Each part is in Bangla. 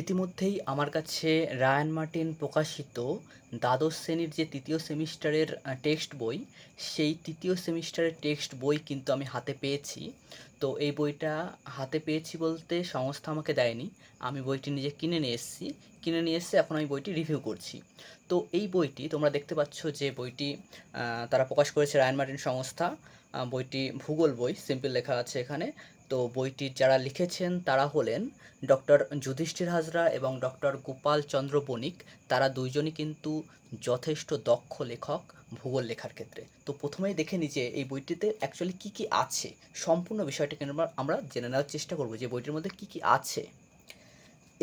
ইতিমধ্যেই আমার কাছে রায়ান মার্টিন প্রকাশিত দ্বাদশ শ্রেণির যে তৃতীয় সেমিস্টারের টেক্সট বই, সেই তৃতীয় সেমিস্টারের টেক্সট বই কিন্তু আমি হাতে পেয়েছি। তো এই বইটা হাতে পেয়েছি বলতে সংস্থা আমাকে দেয়নি। আমি বইটি নিজে কিনে নিয়ে এসেছি। কিনে নিয়ে এসে এখন আমি বইটি রিভিউ করছি। তো এই বইটি তোমরা দেখতে পাচ্ছ যে বইটি তারা প্রকাশ করেছে রায়ান মার্টিন সংস্থা। বইটি ভূগোল বই, সিম্পল লেখা আছে এখানে। তো বইটির যারা লিখেছেন তারা হলেন ডক্টর যুধিষ্ঠির হাজরা এবং ডক্টর গোপাল চন্দ্র বণিক। তারা দুইজনই কিন্তু যথেষ্ট দক্ষ লেখক ভূগোল লেখার ক্ষেত্রে। তো প্রথমেই দেখে নিই যে এই বইটিতে অ্যাকচুয়ালি কী কী আছে। সম্পূর্ণ বিষয়টাকে আমরা জেনে নেওয়ার চেষ্টা করব যে বইটির মধ্যে কী কী আছে।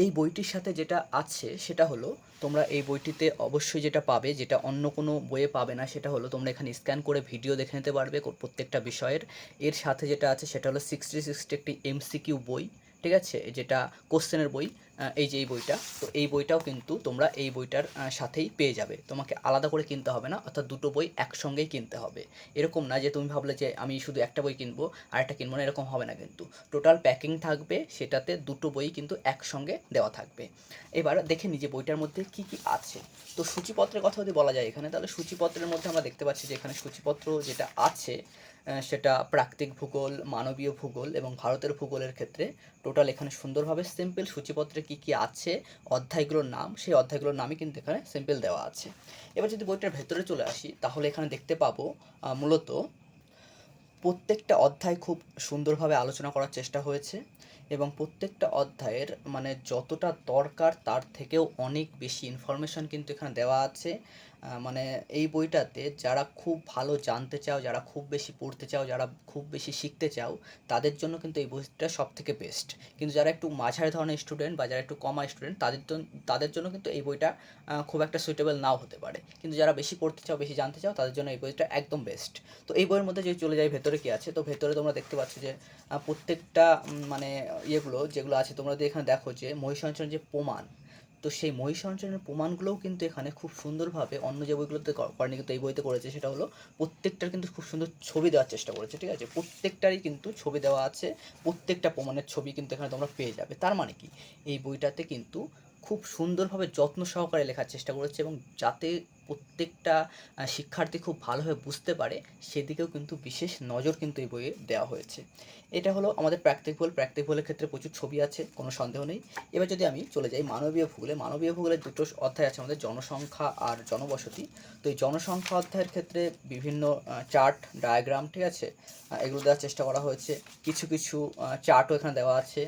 এই বইটির সাথে যেটা আছে সেটা হলো, তোমরা এই বইটিতে অবশ্যই যেটা পাবে, যেটা অন্য কোনো বইয়ে পাবে না, সেটা হলো তোমরা এখানে স্ক্যান করে ভিডিও দেখে নিতে পারবে প্রত্যেকটা বিষয়ের। এর সাথে যেটা আছে সেটা হলো সিক্সটি সিক্সটি একটি এমসিকিউ বই, ঠিক আছে? যেটা কোশ্চেনের বই। এই যে এই বইটা, তো এই বইটাও কিন্তু তোমরা এই বইটার সাথেই পেয়ে যাবে। তোমাকে আলাদা করে কিনতে হবে না, অর্থাৎ দুটো বই একসঙ্গেই কিনতে হবে। এরকম না যে তুমি ভাবলে যে আমি শুধু একটা বই কিনবো আর একটা কিনবো না, এরকম হবে না কিন্তু। টোটাল প্যাকিং থাকবে, সেটাতে দুটো বই কিন্তু একসঙ্গে দেওয়া থাকবে। এবার দেখে যে বইটার মধ্যে কি কি আছে। তো সূচিপত্রের কথা যদি বলা যায় এখানে, তাহলে সূচিপত্রের মধ্যে আমরা দেখতে পাচ্ছি যে এখানে সূচিপত্র যেটা আছে সেটা প্রাকৃতিক ভূগোল, মানবীয় ভূগোল এবং ভারতের ভূগোলের ক্ষেত্রে টোটাল এখানে সুন্দরভাবে সিম্পল সূচিপত্রে কি কি আছে, অধ্যায়গুলোর নাম, সেই অধ্যায়গুলোর নামই কিন্তু এখানে সিম্পল দেওয়া আছে। এবার যদি বইটার ভেতরে চলে আসি, তাহলে এখানে দেখতে পাবো মূলত প্রত্যেকটা অধ্যায় খুব সুন্দরভাবে আলোচনা করার চেষ্টা হয়েছে এবং প্রত্যেকটা অধ্যায়ের মানে যতটা দরকার তার থেকেও অনেক বেশি ইনফরমেশন কিন্তু এখানে দেওয়া আছে। মানে এই বইটাতে যারা খুব ভালো জানতে চাও, যারা খুব বেশি পড়তে চাও, যারা খুব বেশি শিখতে চাও, তাদের জন্য কিন্তু এই বইটা সব থেকে বেস্ট কিন্তু যারা একটু মাঝারি ধরনের স্টুডেন্ট বা যারা একটু কমা স্টুডেন্ট তাদের তাদের জন্য কিন্তু এই বইটা খুব একটা সুইটেবল নাও হতে পারে। কিন্তু যারা বেশি পড়তে চাও, বেশি জানতে চাও, তাদের জন্য এই বইটা একদম বেস্ট তো এই বইয়ের মধ্যে যদি চলে যায়, ভেতরে কি আছে? তো ভেতরে তোমরা দেখতে পাচ্ছ যে প্রত্যেকটা মানে ইয়েগুলো, যেগুলো আছে, তোমরা যদি এখানে দেখো যে মহিষাঞ্চলের যে প্রমাণ তো সেই মহিষ মহিষাঞ্চলের প্রমাণগুলোও কিন্তু এখানে খুব সুন্দরভাবে অন্য যে বইগুলোতে করেনি কিন্তু এই বইতে করেছে, সেটা হলো প্রত্যেকটার কিন্তু খুব সুন্দর ছবি দেওয়ার চেষ্টা করেছে, ঠিক আছে? প্রত্যেকটারই কিন্তু ছবি দেওয়া আছে, প্রত্যেকটা প্রমাণের ছবি কিন্তু এখানে তোমরা পেয়ে যাবে। তার মানে কি? এই বইটাতে কিন্তু খুব সুন্দরভাবে যত্ন সহকারে লেখার চেষ্টা করেছে এবং যাতে প্রত্যেকটা শিক্ষার্থী খুব ভালোভাবে বুঝতে পারে, সেদিকেও কিন্তু বিশেষ নজর কিন্তু এই বইয়ে দেওয়া হয়েছে। এটা হলো আমাদের প্র্যাকটিক ভুল প্র্যাকটিক ভুলের ক্ষেত্রে প্রচুর ছবি আছে, কোনো সন্দেহ নেই। এবার যদি আমি চলে যাই মানবীয় ভূগোলে, মানবীয় ভূগোলের দুটো অধ্যায় আছে আমাদের জনসংখ্যা আর জনবসতি। তো এই জনসংখ্যা অধ্যায়ের ক্ষেত্রে বিভিন্ন চার্ট ডায়াগ্রাম ঠিক আছে? এগুলো দেওয়ার চেষ্টা করা হয়েছে। কিছু কিছু চার্টও এখানে দেওয়া আছে।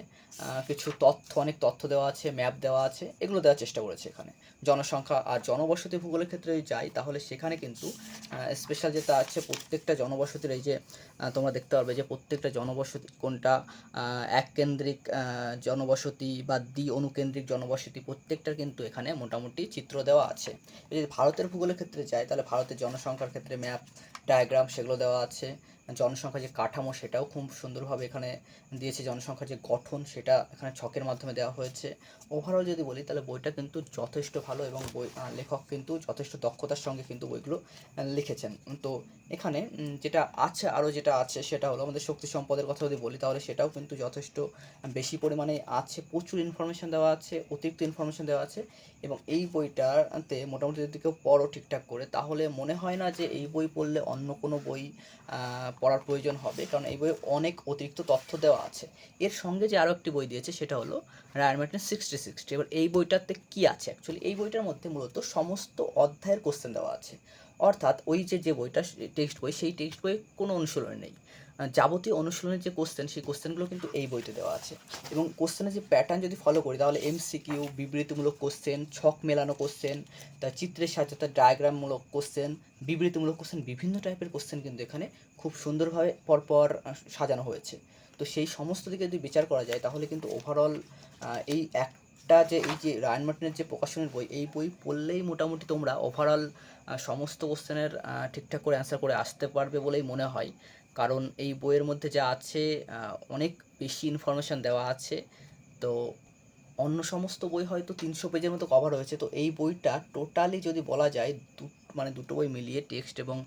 কিছু তথ্য, অনেক তথ্য দেওয়া আছে ম্যাপ দেওয়া আছে, এগুলো দেওয়ার চেষ্টা করেছে এখানে। জনসংখ্যা আর জনবসতি ভূগোলের ক্ষেত্রে যদি যাই তাহলে সেখানে কিন্তু স্পেশাল যেটা আছে প্রত্যেকটা জনবসতির এই যে তোমরা দেখতে পারবে যে প্রত্যেকটা জনবসতি কোনটা আহ, এক কেন্দ্রিক জনবসতি বা দ্বি অনুকেন্দ্রিক জনবসতি প্রত্যেকটার কিন্তু এখানে মোটামুটি চিত্র দেওয়া আছে। যদি ভারতের ভূগোলের ক্ষেত্রে যাই তাহলে ভারতের জনসংখ্যার ক্ষেত্রে ম্যাপ ডায়াগ্রাম সেগুলো দেওয়া আছে। জনসংখ্যার যে কাঠামো সেটাও খুব সুন্দরভাবে এখানে দিয়েছে জনসংখ্যার যে গঠন সেটা এখানে ছকের মাধ্যমে দেওয়া হয়েছে। ওভারঅল যদি বলি তাহলে বইটা কিন্তু যথেষ্ট ভালো এবং বই লেখক কিন্তু যথেষ্ট দক্ষতার সঙ্গে কিন্তু বইগুলো লিখেছেন। তো এখানে যেটা আছে, আরও যেটা আছে, সেটা হলো আমাদের শক্তি সম্পদের কথা যদি বলি, তাহলে সেটাও কিন্তু যথেষ্ট বেশি পরিমাণে আছে। প্রচুর ইনফরমেশন দেওয়া আছে, অতিরিক্ত ইনফরমেশন দেওয়া আছে, এবং এই বইটাতে মোটামুটি যদি কেউ পড়ো ঠিকঠাক করে, তাহলে মনে হয় না যে এই বই পড়লে অন্য কোনো বই পড়ার প্রয়োজন হবে। কারণ এই বইয়ে অনেক অতিরিক্ত তথ্য দেওয়া আছে। এর সঙ্গে যে আরও একটি বই দিয়েছে, সেটা হলো রায়ান মার্টিন সিক্সটি সিক্সটি। এবার এই বইটাতে কী আছে? অ্যাকচুয়ালি এই বইটার মধ্যে মূলত সমস্ত অধ্যায়ের কোশ্চেন দেওয়া আছে। অর্থাৎ ওই যে যে বইটা টেক্সট বই, সেই টেক্সট বইয়ে কোনো অনুশীলন নেই। যাবতীয় অনুশীলনের যে কোশ্চেন সেই কোশ্চেনগুলো কিন্তু এই বইতে দেওয়া আছে। এবং কোশ্চেনের যে প্যাটার্ন যদি ফলো করি, তাহলে এমসিকিউ বিবৃতিমূলক কোশ্চেন ছক মেলানো কোশ্চেন তার চিত্রের সাহায্যে তার ডায়াগ্রামমূলক কোশ্চেন বিবৃতিমূলক কোশ্চেন বিভিন্ন টাইপের কোশ্চেন কিন্তু এখানে খুব সুন্দরভাবে পরপর সাজানো হয়েছে। তো সেই সমস্ত দিকে যদি বিচার করা যায়, তাহলে কিন্তু ওভারঅল এই একটা যে, এই যে রায়ন মার্টিনের যে প্রকাশনের বই, এই বই পড়লেই মোটামুটি তোমরা ওভারঅল সমস্ত কোশ্চেনের ঠিকঠাক করে অ্যান্সার করে আসতে পারবে বলেই মনে হয়। কারণ এই বইয়ের মধ্যে যা আছে অনেক বেশি ইনফরমেশান দেওয়া আছে। তো অন্য সমস্ত বই হয়তো তিনশো পেজের মতো কভার হয়েছে। তো এই বইটা টোটালি যদি বলা যায়, দুটো মানে দুটো বই মিলিয়ে টেক্সট এবং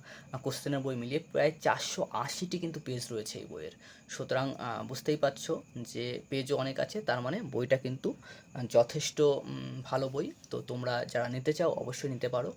কোশ্চেনের বই মিলিয়ে প্রায় চারশো আশিটি কিন্তু পেজ রয়েছে এই বইয়ের। সুতরাং বুঝতেই পারছ যে পেজও অনেক আছে, তার মানে বইটা কিন্তু যথেষ্ট ভালো বই। তো তোমরা যারা নিতে চাও, অবশ্যই নিতে পারো।